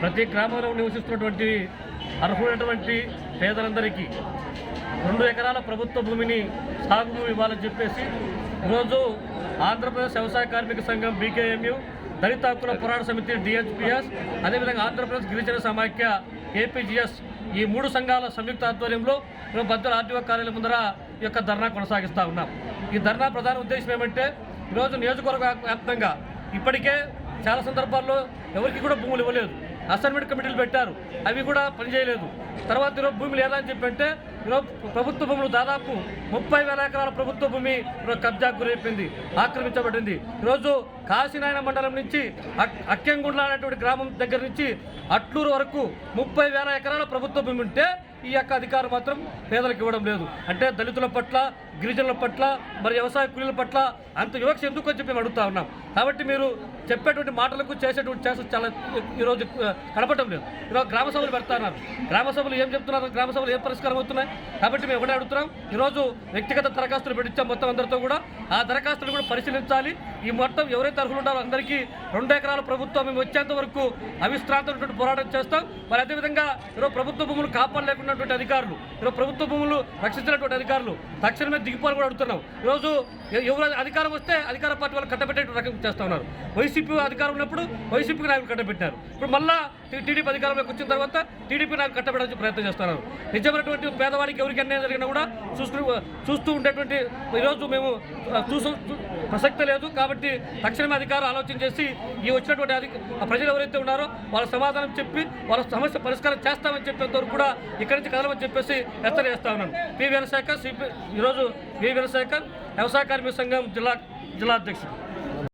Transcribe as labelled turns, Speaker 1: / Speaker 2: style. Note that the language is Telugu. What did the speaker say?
Speaker 1: ప్రతి గ్రామంలో నివసిస్తున్నటువంటి అర్హులైనటువంటి పేదలందరికీ రెండు ఎకరాల ప్రభుత్వ భూమిని సాగు భూమి ఇవ్వాలని చెప్పేసి ఈరోజు ఆంధ్రప్రదేశ్ వ్యవసాయ కార్మిక సంఘం బీకేఎంయు దళిత హక్కుల పోరాట సమితి డిహెచ్పిఎస్ అదేవిధంగా ఆంధ్రప్రదేశ్ గిరిజన సమాఖ్య ఏపీజీఎస్ ఈ మూడు సంఘాల సంయుక్త ఆధ్వర్యంలో మేము బద్దల ఆర్టీఓ కార్యాలయం ముందర ఈ యొక్క ధర్నా కొనసాగిస్తూ ఉన్నాం. ఈ ధర్నా ప్రధాన ఉద్దేశం ఏమంటే ఈరోజు నియోజకవర్గ వ్యాప్తంగా ఇప్పటికే చాలా సందర్భాల్లో ఎవరికి కూడా భూములు ఇవ్వలేదు. అసైన్మెంట్ కమిటీలు పెట్టారు. అవి కూడా పనిచేయలేదు. తర్వాత ఈరోజు భూములు ఎలా అని చెప్పి అంటే ప్రభుత్వ భూములు దాదాపు ముప్పై వేల ఎకరాల ప్రభుత్వ భూమి కబ్జాకు గురైపోయింది ఆక్రమించబడింది. ఈరోజు కాశీనాయన మండలం నుంచి అక్- అక్కెంగుండ్ల అనేటువంటి గ్రామం దగ్గర నుంచి అట్లూరు వరకు ముప్పై వేల ఎకరాల ప్రభుత్వ భూమి ఉంటే ఈ యొక్క అధికారం మాత్రం పేదలకు ఇవ్వడం లేదు. అంటే దళితుల పట్ల గిరిజనుల పట్ల మరి వ్యవసాయ కూలీల పట్ల అంత వివక్ష ఎందుకు అని చెప్పి మేము అడుగుతా ఉన్నాం. కాబట్టి మీరు చెప్పేటువంటి మాటలకు చేసేటువంటి చేసే చాలా ఈరోజు కనపడటం లేదు. ఈరోజు గ్రామ సభలు పెడతాన్నారు గ్రామ సభలు ఏం చెప్తున్నారు? గ్రామ సభలు ఏం పరిష్కారం అవుతున్నాయి? కాబట్టి మేము ఒకటే అడుగుతున్నాం. ఈరోజు వ్యక్తిగత దరఖాస్తులు పెట్టించాం మొత్తం అందరితో కూడా. ఆ దరఖాస్తులు కూడా పరిశీలించాలి. ఈ మొత్తం ఎవరైతే అర్హులు ఉండాలో అందరికీ రెండు ఎకరాల ప్రభుత్వం మేము వచ్చేంత వరకు అవిశ్రాంతమైనటువంటి పోరాటం చేస్తాం. మరి అదేవిధంగా ఈరోజు ప్రభుత్వ భూములు కాపాడలేకున్నటువంటి అధికారులు ఈరోజు ప్రభుత్వ భూములు రక్షించినటువంటి అధికారులు తక్షణమే దిగిపోలు కూడా అడుగుతున్నాం. ఈరోజు ఎవరు అధికారం వస్తే అధికార పార్టీ వాళ్ళు కట్టబెట్టే రకం చేస్తున్నారు వైసీపీ అధికారం ఉన్నప్పుడు వైసీపీ నాయకులు కట్టబెట్టారు ఇప్పుడు మళ్ళా టీడీపీ అధికారంలోకి వచ్చిన తర్వాత టీడీపీ నాకు కట్టబెట్టడానికి ప్రయత్నం చేస్తున్నారు. నిజమైనటువంటి పేదవాడికి ఎవరికి అన్యాయం జరిగినా కూడా చూస్తూ చూస్తూ ఉండేటువంటి ఈరోజు మేము చూసు చూ- ప్రసక్తి లేదు కాబట్టి తక్షణమే అధికారులు ఆలోచన చేసి ఈ వచ్చినటువంటి అధిక ఆ ప్రజలు ఎవరైతే ఉన్నారో వాళ్ళ సమాధానం చెప్పి వాళ్ళ సమస్య పరిష్కారం చేస్తామని చెప్పేంత వరకు కూడా ఇక్కడి నుంచి కదలమని చెప్పేసి హెచ్చరి చేస్తా ఉన్నాను. పి. వీరశేఖర్ సిపి ఈరోజు వి. వీరశేఖర్ వ్యవసాయ కార్మిక సంఘం జిల్లా జిల్లా అధ్యక్షుడు.